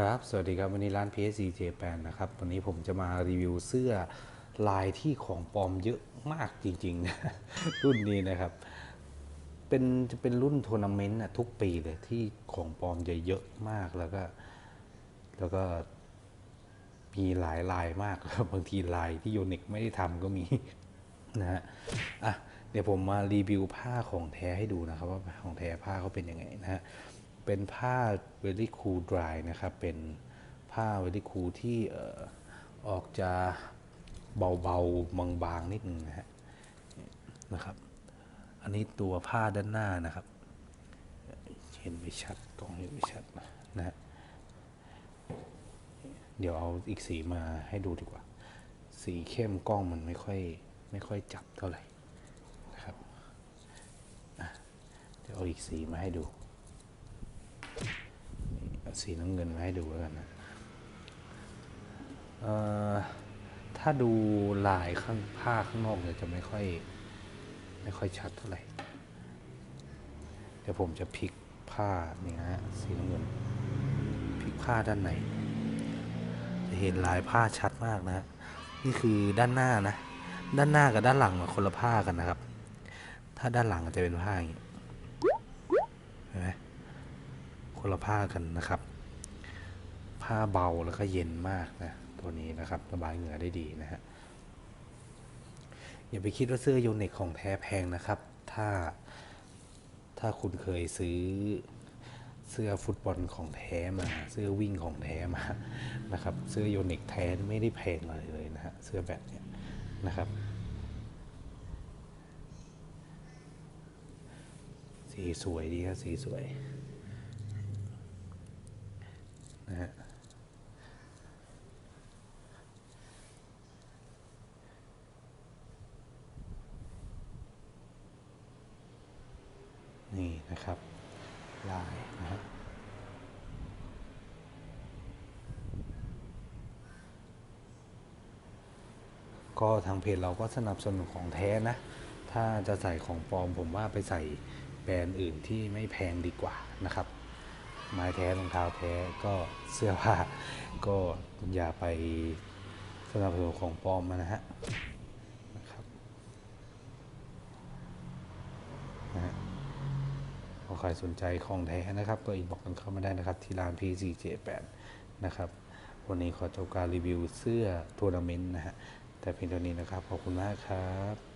ครับ สวัสดีครับ วันนี้ร้าน PSG J8 นะครับ วันนี้ผมจะมารีวิวเสื้อลายที่ของปลอมเยอะมากจริงๆนะรุ่นนี้นะครับ เป็นจะเป็นรุ่นทัวร์นาเมนต์อะทุกปีเลยที่ของปลอมจะเยอะมากแล้วก็ แล้วก็มีหลายลายมากบางทีลายที่โยนิกไม่ได้ทำก็มีนะฮะอะเดี๋ยวผมมารีวิวผ้าของแท้ให้ดูนะครับ ว่าของแท้ผ้าเขาเป็นยังไงนะฮะ เป็นผ้า very cool dry นะครับ เป็นผ้า very cool ที่อออกจะเบาๆ บางๆ นิดนึงนะฮะนะครับ อันนี้ตัวผ้าด้านหน้านะครับ เห็นไม่ชัดกล้องเห็นไม่ชัดนะฮะเดี๋ยวเอาอีกสีมาให้ดูดีกว่า สีเข้มกล้องมันไม่ค่อยไม่ค่อยจับเท่าไหร่นะครับ เดี๋ยวเอาอีกสีมาให้ดู สีน้ำเงินมาให้ดูแล้วกันนะถ้าดูลายข้างผ้าข้างนอกเนี่ยจะไม่ค่อยไม่ค่อยชัดเท่าไหร่ เดี๋ยวผมจะพลิกผ้านี่นะฮะสีน้ำเงินพลิกผ้าด้านในจะเห็นลายผ้าชัดมากนะนี่คือด้านหน้านะด้านหน้ากับด้านหลังคนละผ้ากันนะครับ ถ้าด้านหลังจะเป็นผ้าอย่างนี้เห็นไหมคนละผ้ากันนะครับ ผ้าเบาแล้วก็เย็นมากนะตัวนี้นะครับระบายเหงื่อได้ดีนะฮะอย่าไปคิดว่าเสื้อยูนิคของแท้แพงนะครับ ถ้าถ้าคุณเคยซื้อเสื้อฟุตบอลของแท้มา เสื้อวิ่งของแท้มานะครับเสื้อโยนิกแท้ไม่ได้แพงเลยเลยนะฮะเสื้อแบบเนี้ยนะครับสีสวยดีครับสีสวยนะฮะ นี่นะครับลายนะฮะก็ทางเพจเราก็สนับสนุนของแท้นะ ถ้าจะใส่ของปลอมผมว่าไปใส่แบรนด์อื่นที่ไม่แพงดีกว่านะครับ ไม้แท้รองเท้าแท้ก็เสื้อผ้าก็อย่าไปสนับสนุนของปลอมมานะฮะนะครับนะฮะ ใครสนใจของแท้นะครับ ก็อินบอกกันเข้ามาได้นะครับ ที่ร้าน P4J8 นะครับ วันนี้ขอจบการรีวิวเสื้อทัวร์นาเมนต์นะฮะแต่เพียงเท่านี้นะครับ ขอบคุณมากครับ